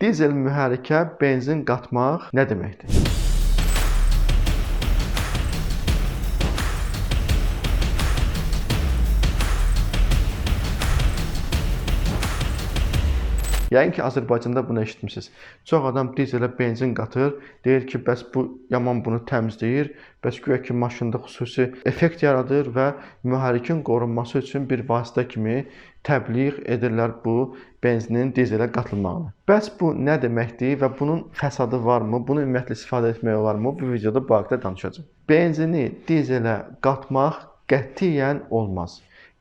Dizel mühərrikə benzin qatmaq nə deməkdir? Yəqin ki, Azərbaycanda bunu eşitmisiniz. Çox adam dizelə benzin qatır, deyir ki, bəs bu yaman bunu təmizləyir, bəs güya ki, maşında xüsusi effekt yaradır və mühərrikin qorunması üçün bir vasitə kimi təbliğ edirlər bu benzinin dizelə qatılmağını. Bəs bu nə deməkdir və bunun fəsadı varmı? Bunu ümumiyyətlə istifadə etmək olarmı? Bu videoda bu haqqda danışacağam. Benzini dizelə qatmaq qətiyyən olmaz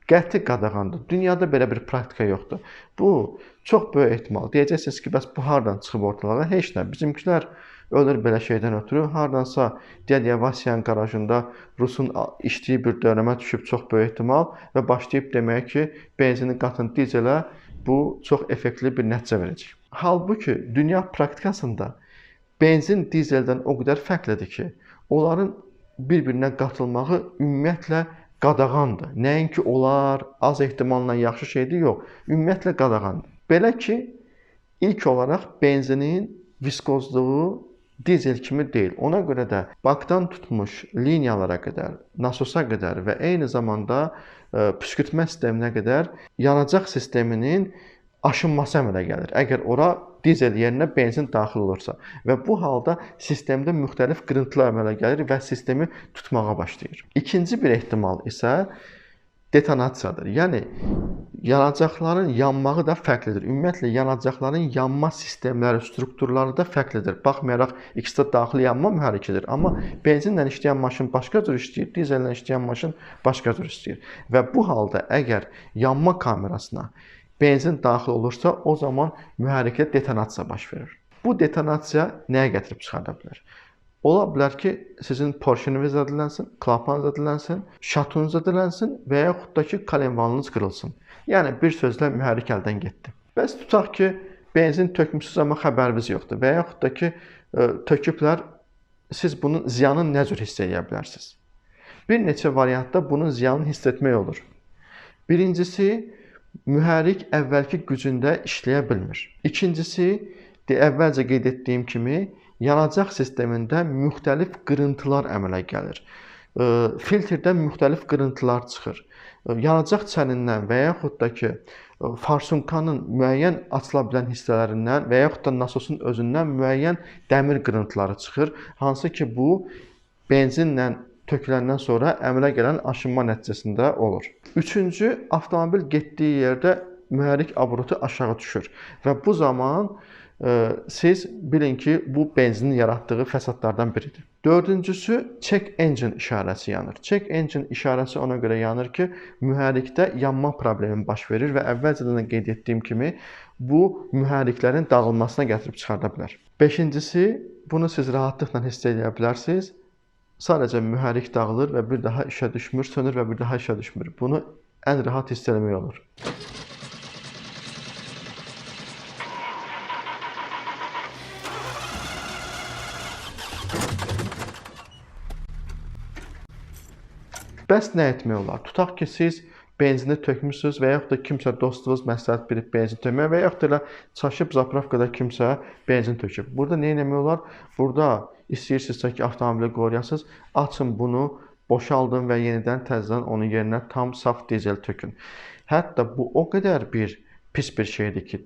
qəti qadağandır. Dünyada belə bir praktika yoxdur. Bu çox böyük ehtimal. Deyəcəksiniz ki, bəs bu hardan çıxıb ortalara? Heç nə. Bizimkilər ölür belə şeydən ötürü. Hardansa Dədya Vasiyan qarajında Rusun işdiyi bir dönəmə düşüb çox böyük ehtimal və başlayıb deməyə ki, benzini qatın dizelə bu çox effektli bir nəticə verəcək. Halbuki dünya praktikasında benzin dizeldən o qədər fərqlidir ki, onların bir-birinə qatılmağı ümumiyyətlə qadağandır. Nəinki olar, az ehtimalla yaxşı şeydir, yox. Ümumiyyətlə qadağandır. Belə ki, ilk olaraq benzinin viskozluğu dizel kimi deyil. Ona görə də bakdan tutmuş liniyalara qədər, nasosa qədər və eyni zamanda ə, püskürtmə sisteminə qədər yanacaq sisteminin aşınması əmələ gəlir. Əgər ora dizel yerinə benzin daxil olursa və bu halda sistemdə müxtəlif qırıntılar əmələ gəlir və sistemi tutmağa başlayır. İkinci bir ehtimal isə detonasiyadır. Yəni yanacaqların yanmağı da fərqlidir. Ümumiyyətlə yanacaqların yanma sistemləri, strukturları da fərqlidir. Baxmayaraq ikisi də daxili yanma mühərrikidir, amma benzinlə işləyən maşın başqa cür işləyir, dizellə işləyən maşın başqa cür işləyir. Və bu halda əgər yanma kamerasına benzin daxil olursa, o zaman mühərrikdə detonasiya baş verir. Bu detonasiya nəyə gətirib çıxarda bilər? Ola bilər ki, sizin porşeniniz zədələnsin, klapanınız zədələnsin, şatunuz zədələnsin və yaxud da ki, kalenvanınız qırılsın. Yəni bir sözlə mühərrik əldən getdi. Bəs tutaq ki, benzin tökmüsüz amma xəbəriniz yoxdur və yaxud da ki, töküblər, siz bunun ziyanını nə cür hiss edə bilərsiniz? Bir neçə variantda bunun ziyanını hiss etmək olur. Birincisi, mühərrik əvvəlki gücündə işləyə bilmir. İkincisi, əvvəlcə qeyd etdiyim kimi, yanacaq sistemində müxtəlif qırıntılar əmələ gəlir. Filtrdən müxtəlif qırıntılar çıxır. Yanacaq çənindən və yaxud da ki, farsunkanın müəyyən açıla bilən hissələrindən və yaxud da nasosun özündən müəyyən dəmir qırıntıları çıxır, hansı ki, bu benzinlə töküləndən sonra əmələ gələn aşınma nəticəsində olur. Üçüncü, avtomobil getdiyi yerdə mühərrik oborotu aşağı düşür və bu zaman ə, siz bilin ki, bu benzinin yaratdığı fəsadlardan biridir. Dördüncüsü check engine işarəsi yanır. Check engine işarəsi ona görə yanır ki, mühərrikdə yanma problemi baş verir və əvvəlcədən də qeyd etdiyim kimi bu mühərriklərin dağılmasına gətirib çıxarda bilər. Beşincisi, bunu siz rahatlıqla hiss edə bilərsiniz. Sadəcə mühərrik dağılır və bir daha işə düşmür, sönür və bir daha işə düşmür. Bunu ən rahat hiss etmək olur. Bəs nə etmək olar? Tutaq ki, siz benzini tökmüsüz və yaxud da kimsə dostunuz məsləhət bilib benzin tökmək və yaxud da elə çaşıb zapravkada kimsə benzin töküb. Burada nə etmək olar? Burada istəyirsinizsə ki, avtomobili qoruyasınız, açın bunu, boşaldın və yenidən təzədən onun yerinə tam saf dizel tökün. Hətta bu o qədər bir pis bir şeydir ki,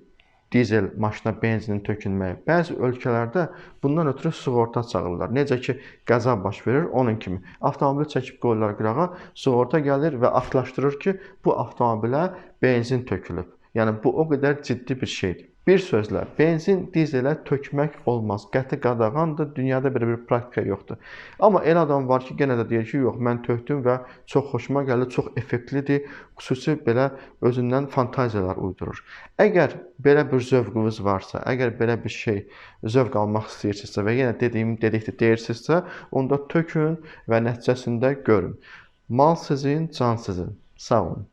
dizel maşına benzinin tökülməyi. Bəzi ölkələrdə bundan ötürü sığorta çağırırlar. Necə ki, qəza baş verir, onun kimi. Avtomobili çəkib qoyurlar qırağa, sığorta gəlir və aktlaşdırır ki, bu avtomobilə benzin tökülüb. Yəni bu o qədər ciddi bir şeydir. Bir sözlə, benzin dizelə tökmək olmaz. Qəti qadağandır. Dünyada belə bir praktika yoxdur. Amma elə adam var ki, yenə də deyir ki, yox, mən tökdüm və çox xoşuma gəldi, çox effektlidir. Xüsusi belə özündən fantaziyalar uydurur. Əgər belə bir zövqünüz varsa, əgər belə bir şey zövq almaq istəyirsinizsə və yenə dediyim dedikdə deyirsinizsə, onda tökün və nəticəsində görün. Mal sizin, can sizin. Sağ olun.